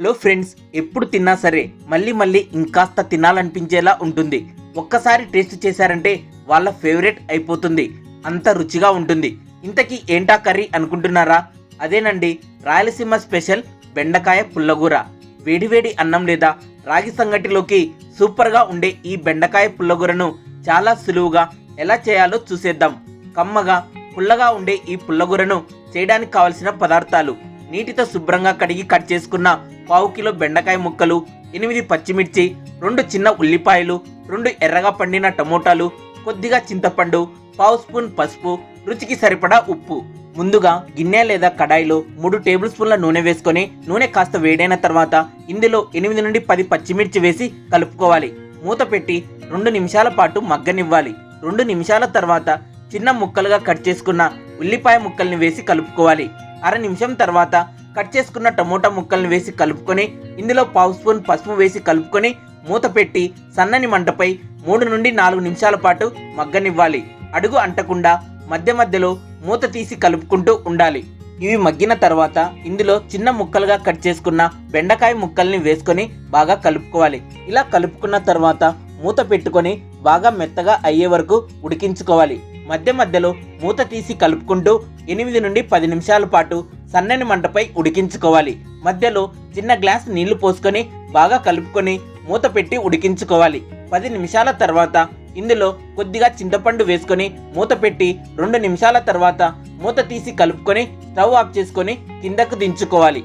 Hello friends ఎప్పుడు తిన్నా సరే మళ్ళీ మళ్ళీ ఇంకాస్త తినాలనిపించేలా ఉంటుంది. ఒక్కసారి టేస్ట్ చేశారంటే వాళ్ళ ఫేవరెట్ అయిపోతుంది. అంత రుచిగా ఉంటుంది. ఇంతకీ ఏంటా కర్రీ అనుకుంటున్నారా? అదేనండి రాయలసీమ స్పెషల్ బెండకాయ పుల్లగూర. వేడివేడి అన్నం లేదా రాగి సంగటిలోకి సూపర్గా ఉండే ఈ బెండకాయ పుల్లగూరను చాలా సులువుగా ఎలా చేయాలో చూసేద్దాం. కమ్మగా పుల్లగా ఉండే ఈ పుల్లగూరను చేయడానికి కావలసిన పదార్థాలు. నీటితో శుభ్రంగా కడిగి కట్ చేసుకున్న పావు కిలో బెండకాయ ముక్కలు ఎనిమిది పచ్చిమిర్చి రెండు చిన్న ఉల్లిపాయలు రెండు ఎర్రగా పండిన టమోటాలు కొద్దిగా చింతపండు పావు స్పూన్ పసుపు రుచికి సరిపడా ఉప్పు. ముందుగా గిన్నె లేదా కడాయిలో మూడు టేబుల్ స్పూన్ల నూనె వేసుకొని నూనె కాస్త వేడైన తర్వాత ఇందులో ఎనిమిది నుండి పది పచ్చిమిర్చి వేసి కలుపుకోవాలి. మూత పెట్టి రెండు నిమిషాల పాటు మగ్గనివ్వాలి. రెండు నిమిషాల తర్వాత చిన్న ముక్కలుగా కట్ చేసుకున్న ఉల్లిపాయ ముక్కల్ని వేసి కలుపుకోవాలి. అర నిమిషం తర్వాత కట్ చేసుకున్న టమోటా ముక్కల్ని వేసి కలుపుకొని ఇందులో పావు స్పూన్ పసుపు వేసి కలుపుకొని మూత పెట్టి సన్నని మంటపై మూడు నుండి నాలుగు నిమిషాల పాటు మగ్గనివ్వాలి. అడుగు అంటకుండా మధ్య మధ్యలో మూత తీసి కలుపుకుంటూ ఉండాలి. ఇవి మగ్గిన తర్వాత ఇందులో చిన్న ముక్కలుగా కట్ చేసుకున్న బెండకాయ ముక్కల్ని వేసుకొని బాగా కలుపుకోవాలి. ఇలా కలుపుకున్న తర్వాత మూత పెట్టుకొని బాగా మెత్తగా అయ్యే వరకు ఉడికించుకోవాలి. మధ్య మధ్యలో మూత తీసి కలుపుకుంటూ ఎనిమిది నుండి పది నిమిషాల పాటు సన్నని మంటపై ఉడికించుకోవాలి. మధ్యలో చిన్న గ్లాస్ నీళ్ళు పోసుకొని బాగా కలుపుకొని మూత పెట్టి ఉడికించుకోవాలి. పది నిమిషాల తర్వాత ఇందులో కొద్దిగా చింతపండు వేసుకొని మూత పెట్టి రెండు నిమిషాల తర్వాత మూత తీసి కలుపుకొని స్టవ్ ఆఫ్ చేసుకొని కిందకు దించుకోవాలి.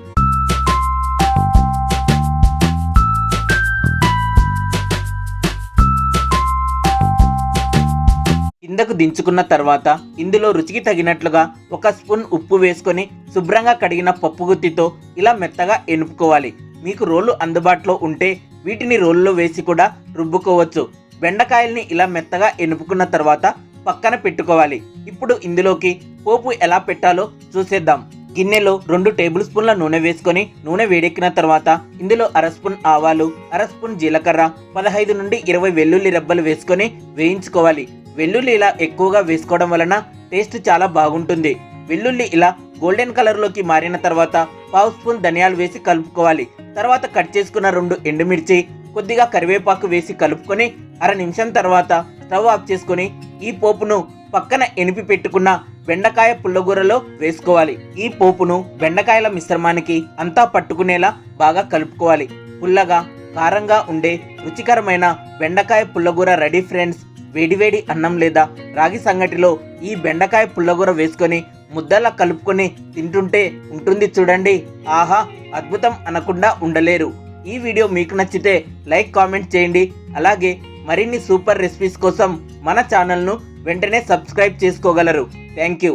కిందకు దించుకున్న తర్వాత ఇందులో రుచికి తగినట్లుగా ఒక స్పూన్ ఉప్పు వేసుకొని శుభ్రంగా కడిగిన పప్పు గుత్తితో ఇలా మెత్తగా ఎనుపుకోవాలి. మీకు రోలు అందుబాటులో ఉంటే వీటిని రోల్లో వేసి కూడా రుబ్బుకోవచ్చు. బెండకాయల్ని ఇలా మెత్తగా ఎనుపుకున్న తర్వాత పక్కన పెట్టుకోవాలి. ఇప్పుడు ఇందులోకి పోపు ఎలా పెట్టాలో చూసేద్దాం. గిన్నెలో రెండు టేబుల్ స్పూన్ల నూనె వేసుకొని నూనె వేడెక్కిన తర్వాత ఇందులో అర స్పూన్ ఆవాలు అర స్పూన్ జీలకర్ర పదహైదు నుండి ఇరవై వెల్లుల్లి రెబ్బలు వేసుకొని వేయించుకోవాలి. వెల్లుల్లి ఇలా ఎక్కువగా వేసుకోవడం వలన టేస్ట్ చాలా బాగుంటుంది. వెల్లుల్లి ఇలా గోల్డెన్ కలర్లోకి మారిన తర్వాత పావు స్పూన్ ధనియాలు వేసి కలుపుకోవాలి. తర్వాత కట్ చేసుకున్న రెండు ఎండుమిర్చి కొద్దిగా కరివేపాకు వేసి కలుపుకొని అర నిమిషం తర్వాత స్టవ్ ఆఫ్ చేసుకొని ఈ పోపును పక్కన ఎనిపి పెట్టుకున్న బెండకాయ పుల్లగూరలో వేసుకోవాలి. ఈ పోపును బెండకాయల మిశ్రమానికి అంతా పట్టుకునేలా బాగా కలుపుకోవాలి. పుల్లగా కారంగా ఉండే రుచికరమైన బెండకాయ పుల్లగూర రెడీ ఫ్రెండ్స్. వేడివేడి అన్నం లేదా రాగి సంగటిలో ఈ బెండకాయ పుల్లగూర వేసుకొని ముద్దలా కలుపుకొని తింటుంటే ఉంటుంది చూడండి. ఆహా అద్భుతం అనకుండా ఉండలేరు. ఈ వీడియో మీకు నచ్చితే లైక్ కామెంట్ చేయండి. అలాగే మరిన్ని సూపర్ రెసిపీస్ కోసం మన ఛానల్ను వెంటనే సబ్స్క్రైబ్ చేసుకోగలరు. Thank you.